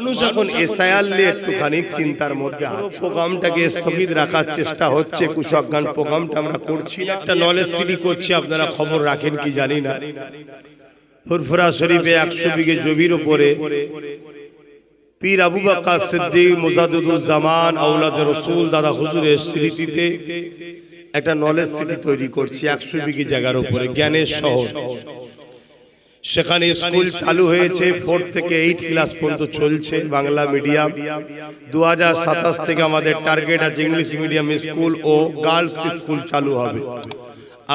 মানুষ এখন এসআইআর নিয়ে একটুখানি চিন্তার মধ্যে আছে। প্রোগ্রামটাকে স্থগিত রাখার চেষ্টা হচ্ছে কুশজ্ঞান প্রোগ্রামটা আমরা করছি না একটা নলেজ করছি আপনারা খবর রাখেন কি জানি না। ফুরফুরা শরীফে একশো বিঘে জমির উপরে পীর আবু বাক্কা সিদ্দিক মুজাদুজ্জামান আউলাদ রসুল দাদা হুজুরের স্মৃতিতে একটা নলেজ সিটি তৈরি করছি একশো বিঘে জায়গার উপরে জ্ঞানের শহর। সেখানে স্কুল চালু হয়েছে ফোর থেকে এইট ক্লাস পর্যন্ত চলছে বাংলা মিডিয়াম দু হাজার সাতাশ থেকে আমাদের টার্গেট আছে ইংলিশ মিডিয়াম স্কুল ও গার্লস স্কুল চালু হবে।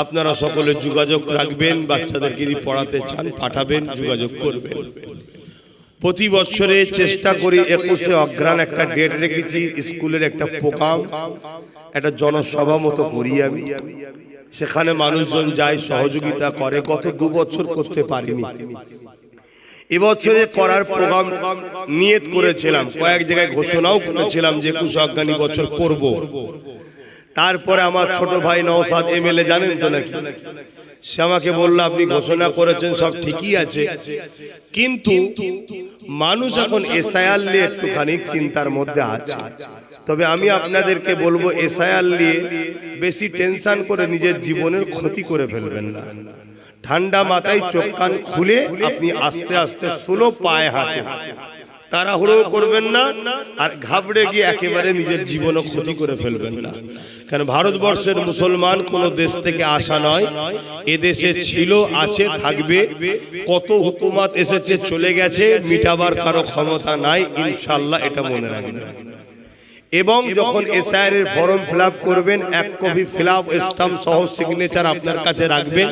আপনারা সকলে যোগাযোগ রাখবেন, বাচ্চাদেরকে যদি পড়াতে চান পাঠাবেন, যোগাযোগ করবেন। প্রতি বছরে চেষ্টা করি একুশে অগ্রাণ একটা ডেট রেখেছি, স্কুলের একটা প্রোগ্রাম একটা জনসভা মতো করি আমি। সেখানে মানুষজন যায়, সহযোগিতা করে। গত দু বছর করতে পারিনি। এবছরে করার প্রোগ্রাম নিয়ত করেছিলাম। কয়েক জায়গায় ঘোষণাও করেছিলাম যে একুশ অজ্ঞানী বছর করব। তারপরে আমার ছোট ভাই নওসাদ এমএলএ, জানেন তো নাকি? সে আমাকে বলল, আপনি ঘোষণা করেছেন, সব ঠিকই আছে। কিন্তু মানুষ এখন এসআইআর নিয়ে একটুখানি চিন্তার মধ্যে আছে। তবে আমি আপনাদেরকে বলব, এসআইআর নিয়ে বেশি টেনশন করে নিজের জীবনের ক্ষতি করে ফেলবেন না। ঠান্ডা মাথায় চোখ কান খুলে আপনি আস্তে আস্তে স্লো পায়ে হাঁটেন। তাড়াহুড়ো করবেন না আর ঘাবড়ে গিয়ে একেবারে নিজের জীবনও ক্ষতি করে ফেলবেন না। কারণ ভারতবর্ষের মুসলমান কোন দেশ থেকে আসা নয় এদেশে ছিল, আছে, থাকবে, কত হুকুমাত এসেছে, চলে গেছে, মিটাবার কারও ক্ষমতা নাই ইনশাল্লাহ এটা মনে রাখবেন। এবং যখন এসআইআর এর ফর্ম ফিল করবেন এক কপি ফিল আপ স্টাম্প সহ সিগনেচার আপনার কাছে রাখবেন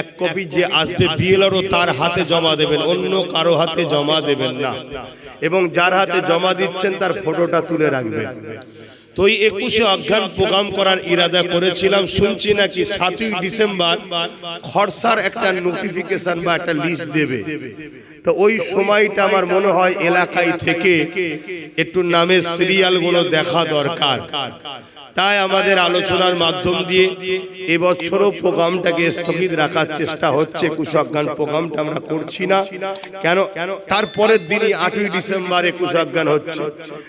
এক কপি যে আসবে বিএলআরও তার হাতে জমা দেবেন অন্য কারও হাতে জমা দেবেন না। এবং যার হাতে জমা দিচ্ছেন তার ফটোটা তুলে রাখবেন। তো এই একুশে অজ্ঞান প্রোগ্রাম করার ইরাদা করেছিলাম। শুনছি নাকি সাতই ডিসেম্বর খরসার একটা নোটিফিকেশন বা একটা লিস্ট দেবে। তো ওই সময়টা আমার মনে হয় এলাকায় থেকে একটু নামের সিরিয়ালগুলো দেখা দরকার। তাই আমাদের আলোচনার মাধ্যম দিয়ে এবছরও প্রোগ্রামটাকে স্থগিত রাখার চেষ্টা হচ্ছে। কুশজ্ঞান প্রোগ্রামটা আমরা করছি না। কেন? তারপরের দিনই আটই ডিসেম্বরে একুশ অজ্ঞান হচ্ছে।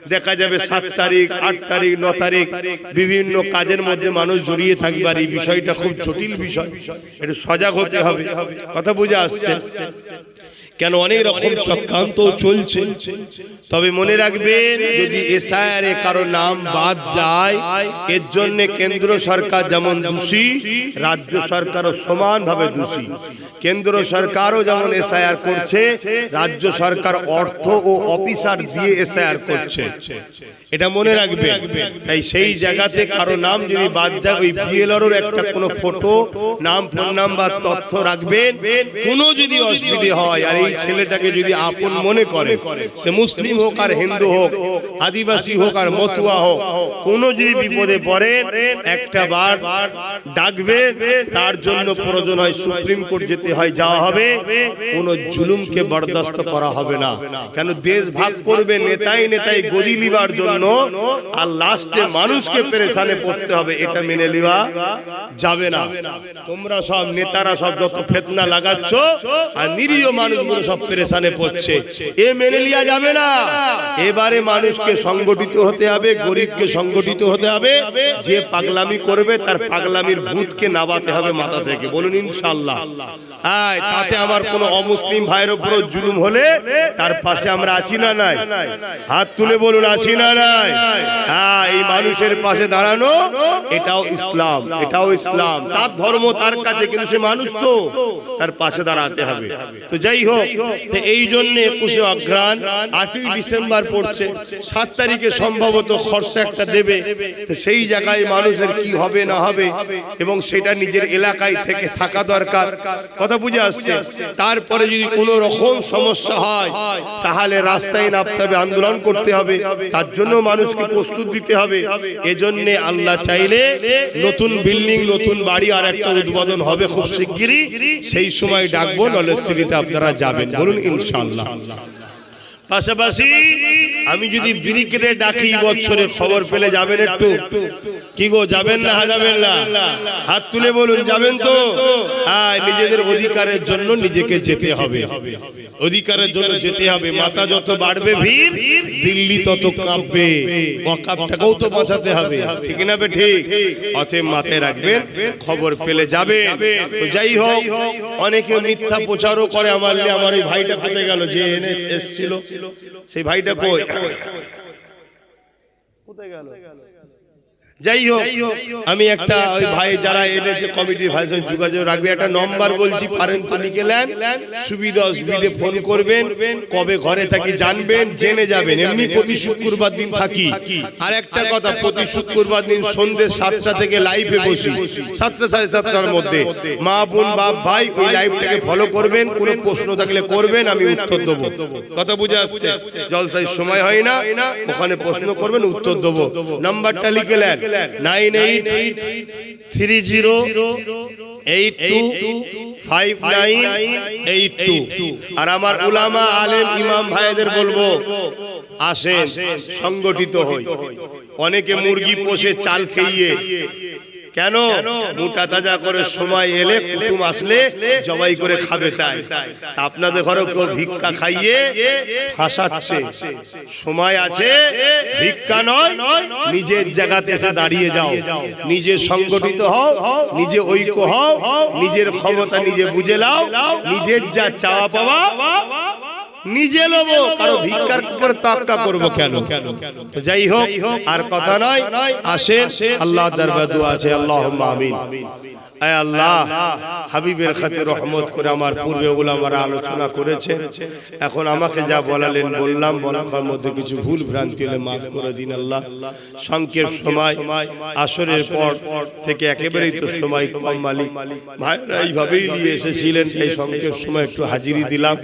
দেখা যাবে সাত তারিখ, আট তারিখ, ন তারিখ, বিভিন্ন কাজের মধ্যে মানুষ জড়িয়ে থাকবে আর এই বিষয়টা খুব জটিল বিষয়। একটু সজাগ হতে হবে। কথা বুঝে আসছে। কেন অনেক রকম চক্রান্ত চলছে? তবে মনে রাখবেন, যদি এসআইআর এ কারও নাম বাদ যায়, এর জন্য কেন্দ্র সরকার যেমন দোষী, রাজ্য সরকারও সমানভাবে দোষী। কেন্দ্র সরকারও যেমন এসআইআর করছে, রাজ্য সরকার অর্থ ও অফিসার দিয়ে এসআইআর করছে। এটা মনে রাখবে তাই সেই জায়গাতে কারও নাম যদি বাদ যায়, ওই বিএলআর একটা কোনো ফটো, নাম, ফোন নাম্বার, তথ্য রাখবেন। কোনো যদি অসুবিধে হয়, আর এই ছেলেটাকে যদি আপন মনে করে, সে মুসলিম হোক আর হিন্দু হোক, আদিবাসী হোক আর মতুয়া হোক, কোনো যদি বিপদে পড়ে, একটা বার ডাকবে, তার জন্য প্রয়োজন হয় সুপ্রিম কোর্ট যেতে হয়, যাওয়া হবে, কোন জুলুমকে বরদাস্ত করা হবে না। কেন দেশ ভাগ করবে নেতাই নেতাই গদি লিবার জন্য, আর লাস্টে মানুষকে পেরেশানে পড়তে হবে, এটা মেনে লিবা যাবে না। তোমরা সব নেতারা সব যত ফেতনা লাগাচ্ছ, আর নিরীহ মানুষগুলো সব পেরেশানে পড়ছে। এ মেনে লিয়া যাবে না। এবারে মানুষকে সংগঠিত হতে হবে, গরিবকে সংগঠিত হতে হবে। যে পাগলামি করবে, তার পাগলামির ভূতকে নাবাতে হবে মাথা থেকে। বলুন ইনশাল্লাহ আয়, তাতে আমার কোন অমুসলিম ভাইয়ের উপর জুলুম হলে তার পাশে আমরা আছি না নাই? হাত তুলে বলুন, আছি না নাই? হ্যাঁ এই মানুষের পাশে দাঁড়ানো, এটাও ইসলাম এটাও ইসলাম। তার ধর্ম তার কাছে, কিন্তু সে মানুষ তো। তার পাশে দাঁড়াতে হবে। তো যাই হোক তো এই জন্য একুশে অঘ্রাণ, আটই ডিসেম্বর পড়ছে। সাত তারিখে সম্ভবত খরচা একটা দেবে। তো সেই জায়গায় মানুষের কি হবে না হবে এবং সেটা নিজের এলাকায় থেকে থাকা দরকার। কথা বুঝে আসছে? তারপরে যদি কোনো রকম সমস্যা হয়, তাহলে রাস্তায় নামতে হবে, আন্দোলন করতে হবে। তার জন্য মানুষকে প্রস্তুত দিতে হবে। এজন্য আল্লাহ চাইলে নতুন বিল্ডিং, নতুন বাড়ি আর একটা উদ্বোধন হবে খুব শিগগিরই। সেই সময় ডাকবো, নলেজ আপনারা যাবেন। বলুন ইনশাআল্লাহ। পাশাপাশি আমি যদি ব্রিকেটে ডাকি বছরে খবর পেলে যাবেন একটু? কি গো যাবেন না হা যাবেন না? হাত তুলে বলুন যাবেন তো? হ্যাঁ নিজেদের অধিকারের জন্য নিজেকে যেতে হবে। অধিকারের জন্য যেতে হবে মাথা যত বাড়বে ভিড় দিল্লি তত কাঁপবে অকাপটাকেও তো বাঁচাতে হবে। ঠিক না বে ঠিক? অতএব মাথায় রাখবেন খবর পেলে যাবে তো যাই হোক অনেকে মিথ্যা প্রচারও করে আমার আমার এই ভাইটা কোথায় গেল? যে এনে এসছিল। সেই ভাইটা কই? কোথায় গেল? যাই হোক আমি একটা ওই ভাই যারা এনেছে কমিটির ভাইয়ের সঙ্গে যোগাযোগ রাখবে একটা নম্বর বলছি পারেন তো লিখে নেন। সুবিধা অসুবিধে ফোন করবেন কবে ঘরে থাকি জানবেন জেনে যাবেন। এমনি প্রতি শুক্রবার দিন থাকি। আর একটা কথা প্রতি শুক্রবার দিন সন্ধ্যে সাতটা থেকে লাইভে বসি। সাতটা সাড়ে সাতটার মধ্যে। মা বোন বাপ ভাই ওই লাইভটাকে ফলো করবেন কোনো প্রশ্ন থাকলে করবেন আমি উত্তর দেবো। কথা বুঝে আসছে। জলসাই সময় হয় না ওখানে প্রশ্ন করবেন উত্তর দেবো নাম্বারটা লিখে নেন nine eight three zero eight two five nine eight two. আর আমার উলামা আলেম ইমাম ভাইদের বলব, আসেন, সংগঠিত হই। অনেকে মুরগি পোষে চাল খেয়ে কেন? মোটা তাজা করে সময় এলে কুটুম আসলে জবাই করে খাবে তাই। আপনাদের ঘরে কেউ ভিক্ষা খাইয়ে ফাঁসাচ্ছে। সময় আছে, ভিক্ষা নয়, নিজের জায়গাতে এসে দাঁড়িয়ে যাও। নিজে সংগঠিত হও, নিজে ঐক্য হও, নিজের ক্ষমতা নিজে বুঝে লাও, নিজের যা চাওয়া পাওয়া নিজে লোবো কারও ভিক্ষার উপর তাক্কা করব কেন? তো যাই হোক আর কথা নয় আসেন আল্লাহ দরবার দোয়া আছে আল্লাহ আমিন। আয় আল্লাহ, হাবিবের খাতে রহমত করে আমার পূর্বে ওলামারা আলোচনা করেছে। এখন আমাকে যা বলালেন বললাম, বলার মধ্যে কিছু ভুল ভ্রান্তি হলে মাফ করে দিন আল্লাহ। সংকের সময়, আসরের পর থেকে একেবারেই তো সময় কম মালিক। ভাইরা এইভাবেই নিয়ে এসেছিলেন এই সংকের সময় একটু হাজিরি দিলাম।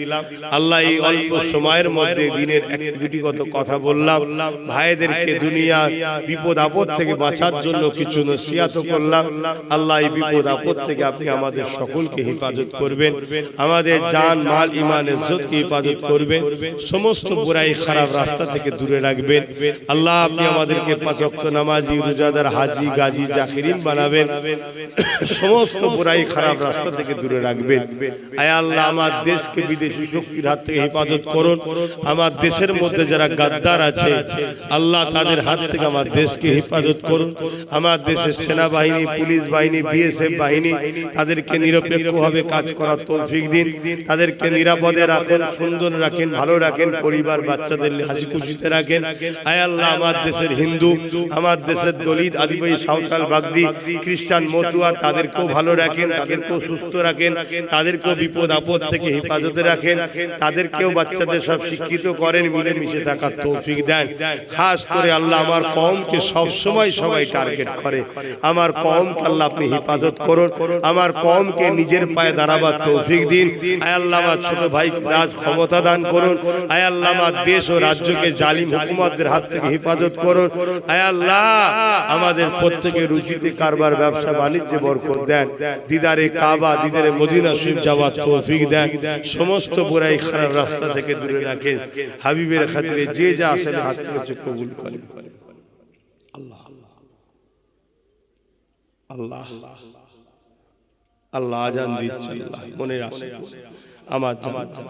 আল্লাহ এই অল্প সময়ের মধ্যে দিনের এক দুটি কত কথা বললাম। ভাইদেরকে দুনিয়া বিপদ আপদ থেকে বাঁচার জন্য কিছু নসিয়াত করলাম। আল্লাহ এই বিপদ আপদ থেকে আপনি আমাদের সকলকে হেফাজত করবেন আমাদের জান মাল ইমান ইজ্জতকে হেফাজত করবেন সমস্ত বুরাই খারাপ রাস্তা থেকে দূরে রাখবেন। আল্লাহ আপনি আমাদেরকে পাঁচ ওয়াক্ত নামাজি রোজাদার হাজি গাজী জাকিরিন বানাবেন। সমস্ত বুরাই খারাপ রাস্তা থেকে দূরে রাখবেন। আয় আল্লাহ আমার দেশকে বিদেশি শক্তির হাত থেকে হেফাজত করুন। আমার দেশের মধ্যে যারা গাদ্দার আছে আল্লাহ তাদের হাত থেকে আমার দেশকে হেফাজত করুন। আমার দেশের সেনাবাহিনী পুলিশ বাহিনী বিএসএফ বাহিনী তাদেরকে নিরপেক্ষভাবে কাজ করার তৌফিক দিন। তাদেরকে নিরাপদে রাখেন, সুন্দর রাখেন, ভালো রাখেন, পরিবার, বাচ্চাদের হাসি খুশিতে রাখেন। আয় আল্লাহ, আমার দেশের হিন্দু, আমার দেশের দলিত, আদিবাসী, সাঁওতাল, বাগদি, খ্রিস্টান, মতুয়া, তাদেরকেও ভালো রাখেন, তাদেরকেও সুস্থ রাখেন, তাদেরকেও বিপদ, আপদ থেকে হেফাজতে রাখেন, তাদেরকেও বাচ্চাদের সব শিক্ষিত করেন মিলে মিশে থাকার তৌফিক দেন। খাস করে আল্লাহ আমার কমকে সব সময় সবাই টার্গেট করে। আমার কমকে আল্লাহ আপনি হেফাজত করুন, আমার কমকে নিজের পায়ে দাঁড়াবার তৌফিক দিন। আয় আল্লাহ, আমার ছোট ভাই রাজ ক্ষমতা দান করুন। আয় আল্লাহ, আমার দেশ ও রাজ্যকে জালিম হুকুমতদের হাত থেকে হেফাজত করুন। আয় আল্লাহ, আমাদের প্রত্যেকের রুচিতে কারবার, ব্যবসা, বাণিজ্যে বরকত দেন। দিদারে কাবা, দিদারে মদিনা শরীফ যাওয়ার তৌফিক দেন। সমস্ত বুড়াই খারাপ রাস্তা থেকে দূরে রাখেন। হাবিবের খাতিরে যে যা আসেন, হাত থেকে কবুল করেন। আল্লাহ। আল্লাহ আল্লাহ। আজান দিচ্ছে আল্লাহ মনে রাখো আমার জান